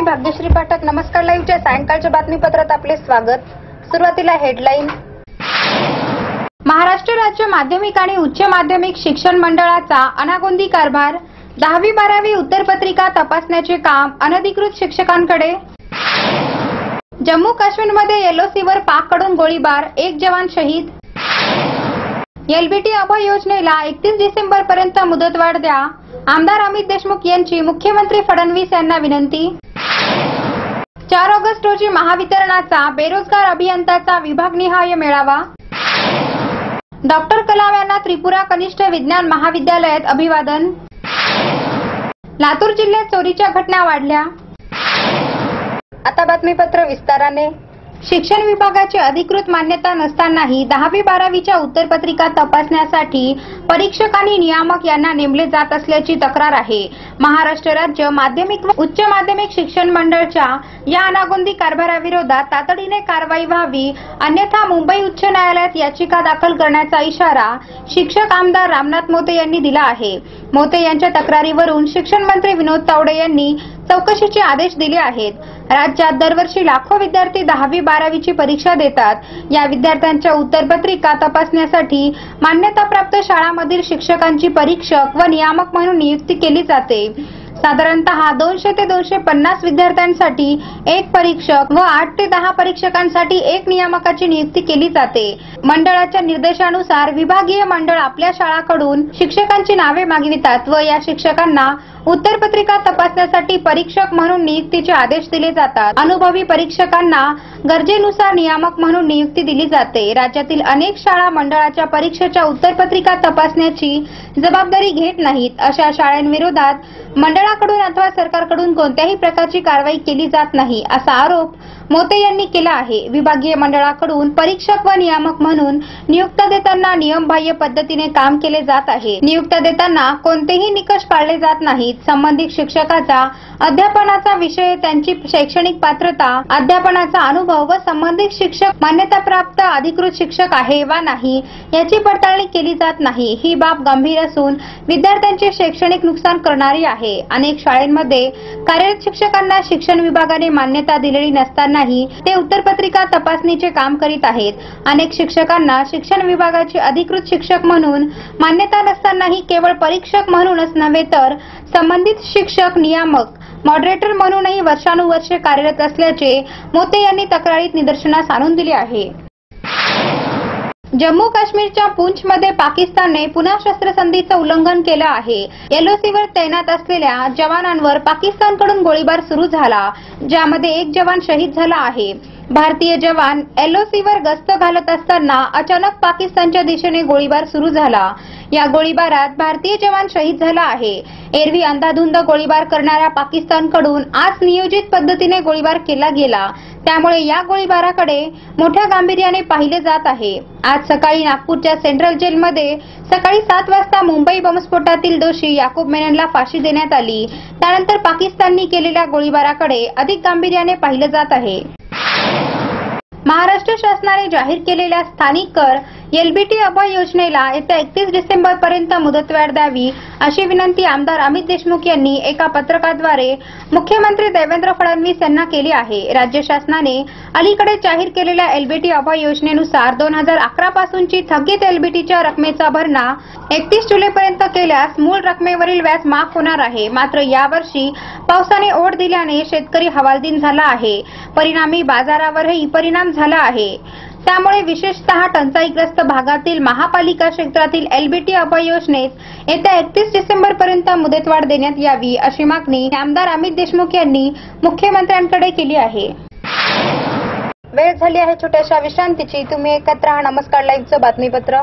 मी भाग्यश्री पाठक. नमस्कार लाईव्हच्या सायंकाळच्या बातमीपत्रात आपले स्वागत. सुरुवातीला हेडलाईन. महाराष्ट्र राज्य माध्यमिक आणि उच्च माध्यमिक शिक्षण मंडळाचा अनागोंदी कारभार दहावी बारावी उत्तरपत्रिका तपासण्याचे काम अनधिकृत शिक्षकांकडे. जम्मू काश्मीरमध्ये एलओसीवर पाककडून गोळीबार एक जवान शहीद. एलबीटी अभय योजनेला एकतीस डिसेंबर पर्यंत मुदतवाढ द्या. आमदार अमित देशमुख यांची मुख्यमंत्री फडणवीस यांना विनंती. ऑगस्ट रोजी महावितरणाचा बेरोजगार अभियंताचा विभागनिहाय मेळावा. डॉक्टर कलाम यांना त्रिपुरा कनिष्ठ विज्ञान महाविद्यालयात अभिवादन. लातूर जिल्ह्यात चोरीच्या घटना वाढल्या. आता बातमीपत्र विस्ताराने. शिक्षण विभागाची अधिकृत मान्यता नसतानाही दहावी बारावीच्या उत्तरपत्रिका तपासण्यासाठी परीक्षक आणि नियामक यांना नेमले जात असल्याची तक्रार आहे. महाराष्ट्र राज्य माध्यमिक व उच्च माध्यमिक शिक्षण मंडळच्या या अनागोंदी कारभाराविरोधात तातडीने कारवाई व्हावी अन्यथा मुंबई उच्च न्यायालयात याचिका दाखल करण्याचा इशारा शिक्षक आमदार रामनाथ मोते यांनी दिला आहे. मोते यांच्या तक्रारीवरून शिक्षण मंत्री विनोद तावडे यांनी चौकशीचे आदेश दिले आहेत. राज्यात दरवर्षी लाखो विद्यार्थी दहावी बारावीची परीक्षा देतात. या विद्यार्थ्यांच्या उत्तरपत्रिका तपासण्यासाठी मान्यताप्राप्त शाळांमधील शिक्षकांची परीक्षक व नियामक म्हणून नियुक्ती केली जाते. साधारणतः दोनशे ते दोनशे पन्नास विद्यार्थ्यांसाठी एक परीक्षक व आठ ते दहा परीक्षकांसाठी एक नियामकाची नियुक्ती केली जाते. मंडळाच्या निर्देशानुसार विभागीय मंडळ आपल्या शाळाकडून शिक्षकांची नावे मागवितात व या शिक्षकांना उत्तरपत्रिका तपासण्यासाठी परीक्षक म्हणून नियुक्तीचे आदेश दिले जातात. अनुभवी परीक्षकांना गरजेनुसार नियामक म्हणून नियुक्ती दिली जाते. राज्यातील अनेक शाळा मंडळाच्या परीक्षेच्या उत्तरपत्रिका तपासण्याची जबाबदारी घेत नाहीत. अशा शाळांविरोधात मंडळ मंडळाकडून अथवा सरकारकडून कोणत्याही प्रकारची कारवाई केली जात नाही असा आरोप मोते यांनी केला आहे. विभागीय मंडळाकडून परीक्षक व नियामक म्हणून नियुक्त्या देताना नियमबाह्य पद्धतीने काम केले जात आहे. नियुक्त्या देताना कोणतेही निकष पाळले जात नाहीत. संबंधित शिक्षकाचा अध्यापनाचा विषय त्यांची शैक्षणिक पात्रता अध्यापनाचा अनुभव व संबंधित शिक्षक मान्यताप्राप्त अधिकृत शिक्षक आहे वा नाही याची पडताळणी केली जात नाही. ही बाब गंभीर असून विद्यार्थ्यांचे शैक्षणिक नुकसान करणारी आहे. अनेक शाळेमध्ये कार्यरत शिक्षकांना शिक्षण विभागाने मान्यता दिलेली नसतानाही ते उत्तरपत्रिका तपासणीचे काम करीत आहेत. अनेक शिक्षकांना शिक्षण विभागाचे अधिकृत शिक्षक म्हणून मान्यता नसतानाही केवळ परीक्षक म्हणूनच नव्हे तर संबंधित शिक्षक नियामक मॉडरेटर म्हणूनही वर्षानुवर्षे कार्यरत असल्याचे मोते यांनी तक्रारीत निदर्शनास आणून दिले आहे. जम्मू काश्मीरच्या पूंछमध्ये पाकिस्तानने पुन्हा शस्त्रसंधीचं उल्लंघन केलं आहे. एलओसीवर तैनात असलेल्या जवानांवर पाकिस्तानकडून गोळीबार सुरू झाला ज्यामध्ये एक जवान शहीद झाला आहे. भारतीय जवान एलओसीवर गस्त घालत असताना अचानक पाकिस्तानच्या दिशेने गोळीबार सुरू झाला. या गोळीबारात भारतीय जवान शहीद झाला आहे. एरवी अंधाधुंद गोळीबार करणाऱ्या पाकिस्तानकडून आज नियोजित पद्धतीने गोळीबार केला गेला. त्यामुळे या गोळीबाराकडे मोठ्या गांभीर्याने पाहिले जात आहे. आज सकाळी नागपूरच्या सेंट्रल जेलमध्ये सकाळी सात वाजता मुंबई बॉम्बस्फोटातील दोषी याकूब मेननला फाशी देण्यात आली. त्यानंतर पाकिस्ताननी केलेल्या गोळीबाराकडे अधिक गांभीर्याने पाहिलं जात आहे. महाराष्ट्र शासनाने जाहीर केलेल्या स्थानिक कर एलबीटी अभय योजनेला येत्या एकतीस डिसेंबर पर्यंत मुदतवाढ द्यावी अशी विनंती आमदार अमित देशमुख यांनी एका पत्रकाद्वारे मुख्यमंत्री देवेंद्र फडणवीस यांना केली आहे. राज्य शासनाने अलीकडे जाहीर केलेल्या एलबीटी अभय योजनेनुसार दोन हजार अकरा पासूनची थकीत एलबीटीच्या रकमेचा भरणा एकतीस जुलैपर्यंत केल्यास मूळ रकमेवरील व्याज माफ होणार आहे. मात्र यावर्षी पावसाने ओढ दिल्याने शेतकरी हवालदिन झाला आहे. परिणामी बाजारावरही परिणाम झाला आहे. त्यामुळे विशेषतः टंचाईग्रस्त भागातील महापालिका क्षेत्रातील एलबीटी अभय योजनेत येत्या एकतीस डिसेंबर पर्यंत मुदतवाढ देण्यात यावी अशी मागणी आमदार अमित देशमुख यांनी मुख्यमंत्र्यांकडे केली आहे. वेळ झाली आहे छोट्याशा विश्रांतीची. तुम्ही एकत्र नमस्कार. लाईव्हचं बातमीपत्र.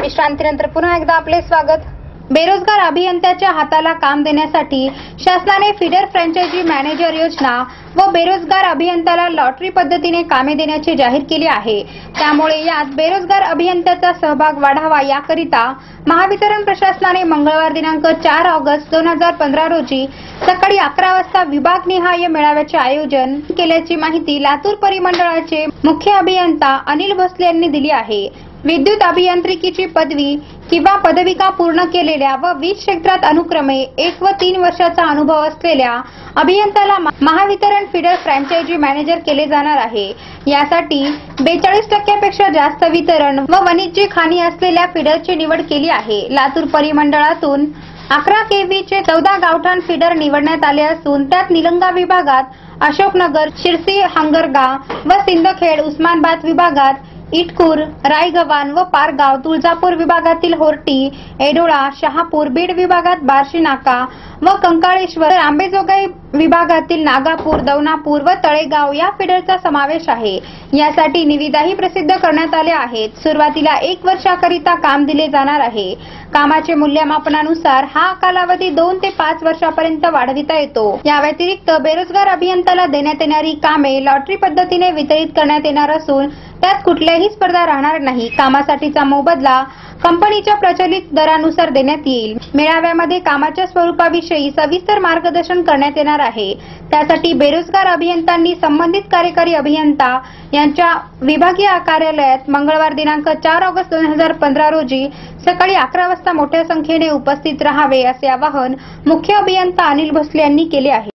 विश्रांतीनंतर पुन्हा एकदा आपले स्वागत बेरोजगार अभियंत्याच्या हाताला काम देण्यासाठी शासनाने फिडर फ्रँचायझी मॅनेजर योजना व बेरोजगार अभियंत्याला लॉटरी पद्धतीने कामे देण्याची जाहीर केली आहे. त्यामुळे यात बेरोजगार अभियंत्याचा सहभाग वाढावा याकरिता महावितरण प्रशासनाने मंगळवार दिनांक चार ऑगस्ट दोन हजार पंधरा रोजी सकाळी अकरा वाजता विभागनिहाय मेळाव्याचे आयोजन केल्याची माहिती लातूर परिमंडळाचे मुख्य अभियंता अनिल भोसले यांनी दिली आहे. विद्युत अभियांत्रिकीची पदवी किंवा पदविका पूर्ण केलेल्या व वीज क्षेत्रात अनुक्रमे एक व तीन वर्षाचा अनुभव असलेल्या अभियंत्याला महावितरण फिडर फ्रँचायझी मॅनेजर केले जाणार आहे. यासाठी बेचाळीस टक्क्यापेक्षा जास्त वितरण व वाणिज्य खाणी असलेल्या फिडरची निवड केली आहे. लातूर परिमंडळातून अकरा केव्हीचे चौदा गावठाण फिडर निवडण्यात आले असून त्यात निलंगा विभागात अशोकनगर शिरसी हंगरगा व सिंदखेड उस्मानाबाद विभागात इटकूर रायगव्हाण व पारगाव तुळजापूर विभागातील होर्टी एडोळा शहापूर बीड विभागात बार्शी नाका व कंकाळेश्वर आंबेजोगाई विभागातील नागापूर दौनापूर व तळेगाव या फिडरचा समावेश आहे. यासाठी निविदाही प्रसिद्ध करण्यात आल्या आहेत. सुरुवातीला एक वर्षाकरिता काम दिले जाणार आहे. कामाचे मूल्यमापनानुसार हा कालावधी दोन ते पाच वर्षापर्यंत वाढविता येतो. या व्यतिरिक्त बेरोजगार अभियंत्याला देण्यात येणारी कामे लॉटरी पद्धतीने वितरित करण्यात येणार असून त्यात कुठल्याही स्पर्धा राहणार नाही. कामासाठीचा मोबदला कंपनीच्या प्रचलित दरानुसार देण्यात येईल. मेळाव्यामध्ये कामाच्या स्वरूपाविषयी सविस्तर मार्गदर्शन करण्यात येणार आहे. त्यासाठी बेरोजगार अभियंत्यांनी संबंधित कार्यकारी अभियंता यांच्या विभागीय कार्यालयात मंगळवार दिनांक चार ऑगस्ट दोन हजार पंधरा रोजी सकाळी अकरा वाजता मोठ्या संख्येने उपस्थित राहावे असे आवाहन मुख्य अभियंता अनिल भोसले यांनी केले आहे.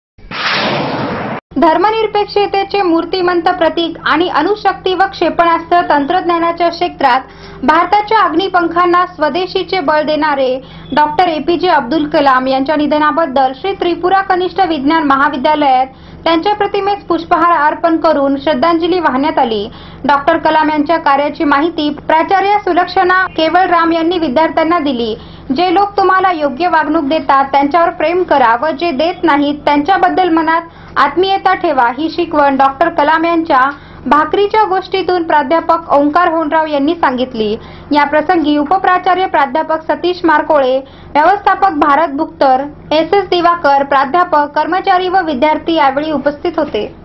धर्मनिरपेक्षतेचे मूर्तिमंत प्रतीक आणि अणुशक्ती व क्षेपणास्त्र तंत्रज्ञानाच्या क्षेत्रात भारताच्या अग्निपंखांना स्वदेशीचे बळ देणारे डॉक्टर एपीजे अब्दुल कलाम यांच्या निधनाबद्दल श्री त्रिपुरा कनिष्ठ विज्ञान महाविद्यालयात त्यांच्या प्रतिमेस पुष्पहार अर्पण करून श्रद्धांजली वाहण्यात आली. डॉक्टर कलाम यांच्या कार्याची माहिती प्राचार्य सुलक्षणा केवळराम यांनी विद्यार्थ्यांना दिली. जे लोक तुम्हाला योग्य वागणूक देतात त्यांच्यावर प्रेम करा व जे देत नाहीत त्यांच्याबद्दल मनात आत्मीयता ठेवा ही शिकवण डॉक्टर कलाम यांच्या भाकरीच्या गोष्टीतून प्राध्यापक ओंकार होनराव यांनी सांगितली. या प्रसंगी उपप्राचार्य प्राध्यापक सतीश मारकोळे व्यवस्थापक भारत बुक्तर एस एस दिवाकर प्राध्यापक कर्मचारी व विद्यार्थी यावेळी उपस्थित होते.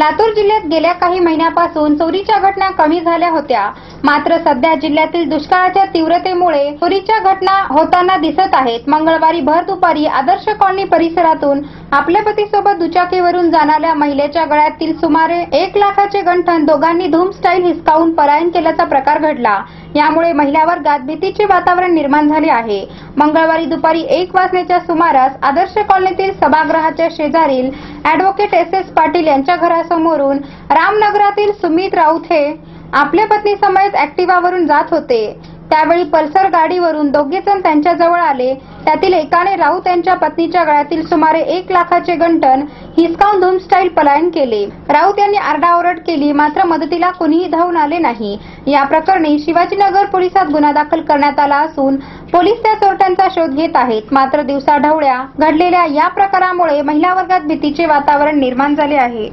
लातूर जिल्ह्यात गेल्या काही महिन्यापासून चोरीच्या घटना कमी झाल्या होत्या. मात्र सध्या जिल्ह्यातील दुष्काळाच्या तीव्रतेमुळे चोरीच्या घटना होताना दिसत आहेत. मंगळवारी भर दुपारी आदर्श कॉलनी परिसरातून आपल्या पतीसोबत दुचाकीवरून जाणाऱ्या महिलेच्या गळ्यातील सुमारे एक लाखाचे गंठण दोघांनी धूम स्टाईल हिसकावून पलायन केल्याचा प्रकार घडला. यामुळे महिला वर्गात भीतीचे वातावरण निर्माण झाले आहे. मंगळवारी दुपारी एक वाजण्याच्या सुमारास आदर्श कॉलनीतील सभागृहाच्या शेजारील अॅडव्होकेट एस एस पाटील यांच्या घरासमोरून रामनगरातील सुमित राऊत हे आपल्या पत्नी समेत ऍक्टिवावरून जात होते. त्यावेळी पल्सर गाडीवरून दोघे जण त्यांच्याजवळ आले. त्यातील एकाने राऊत यांच्या पत्नीच्या गळ्यातील सुमारे एक लाखाचे गंटन हिसकावून धूम स्टाईल पलायन केले. राऊत यांनी आरडाओरड केली मात्र मदतीला कुणीही धावून आले नाही. या प्रकरणी शिवाजीनगर पोलिसात गुन्हा दाखल करण्यात आला असून पोलीस त्या चोरट्यांचा शोध घेत आहेत. मात्र दिवसाढवळ्या घडलेल्या या प्रकारामुळे महिला वर्गात भीतीचे वातावरण निर्माण झाले आहे.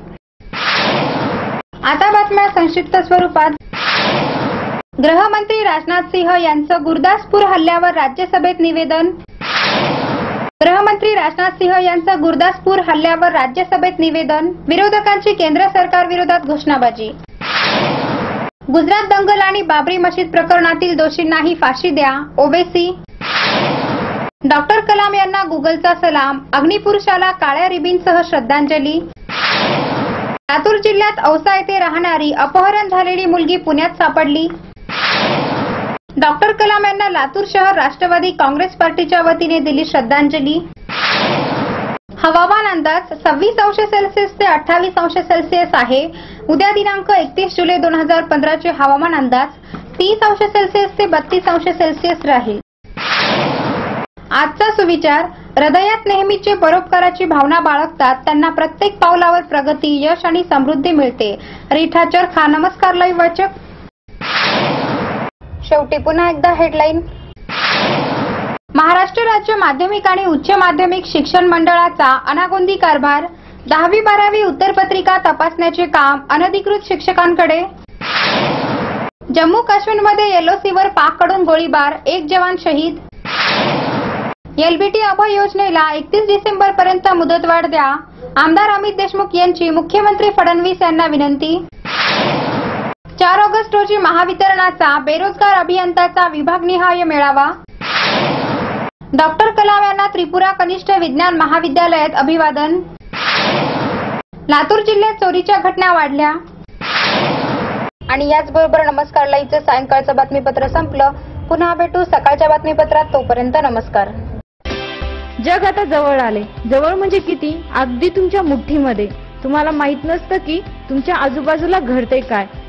आता बातम्या संक्षिप्त स्वरूपात. गृहमंत्री राजनाथ सिंह यांचं गुरदासपूर हल्ल्यावर राज्यसभेत निवेदन. गृहमंत्री राजनाथ सिंह यांचं गुरदासपूर हल्ल्यावर राज्यसभेत निवेदन. विरोधकांची केंद्र सरकार विरोधात घोषणाबाजी. गुजरात दंगल आणि बाबरी मशीद प्रकरणातील दोषींनाही फाशी द्या ओवेसी डॉक्टर कलाम यांना गुगलचा सलाम. अग्निपुरुषाला काळ्या रिबीनसह श्रद्धांजली. लातूर जिल्ह्यात औसा येथे राहणारी अपहरण झालेली मुलगी पुण्यात सापडली. डॉक्टर कलाम यांना लातूर शहर राष्ट्रवादी काँग्रेस पार्टीच्या वतीने दिली श्रद्धांजली. हवामान अंदाज सव्वीस अंश सेल्सिअस ते अठ्ठावीस अंश सेल्सिअस आहे. उद्या दिनांक एकतीस जुलै दोन हजार पंधराचे हवामान अंदाज तीस अंश सेल्सिअस ते बत्तीस अंश सेल्सिअस राहील. आजचा सुविचार हृदयात नेहमीचे परोपकाराची भावना बाळगतात त्यांना प्रत्येक पावलावर प्रगती यश आणि समृद्धी मिळते. रिठाचर चरखा नमस्कार लय वाचक. शेवटी पुन्हा एकदा हेडलाईन महाराष्ट्र राज्य माध्यमिक आणि उच्च माध्यमिक शिक्षण मंडळाचा अनागोंदी कारभार दहावी बारावी उत्तरपत्रिका तपासण्याचे काम अनधिकृत शिक्षकांकडे. जम्मू काश्मीरमध्ये एलओसीवर पाककडून गोळीबार एक जवान शहीद. एलबीटी अभय योजनेला एकतीस डिसेंबर पर्यंत मुदतवाढ द्या. आमदार अमित देशमुख यांची मुख्यमंत्री फडणवीस यांना विनंती. चार ऑगस्ट रोजी महावितरणाचा बेरोजगार अभियंताचा विभागनिहाय मेळावा. डॉक्टर कलाम यांना त्रिपुरा कनिष्ठ विज्ञान महाविद्यालयात अभिवादन. लातूर जिल्ह्यात चोरीच्या घटना वाढल्या. आणि याचबरोबर नमस्कार लाईव्हचं सायंकाळचं बातमीपत्र संपलं. पुन्हा भेटू सकाळच्या बातमीपत्रात. तोपर्यंत नमस्कार. जग आता जवळ आले. जवळ म्हणजे किती? अगदी तुमच्या मुठ्ठीमध्ये. तुम्हाला माहीत नसतं की तुमच्या आजूबाजूला घडते काय.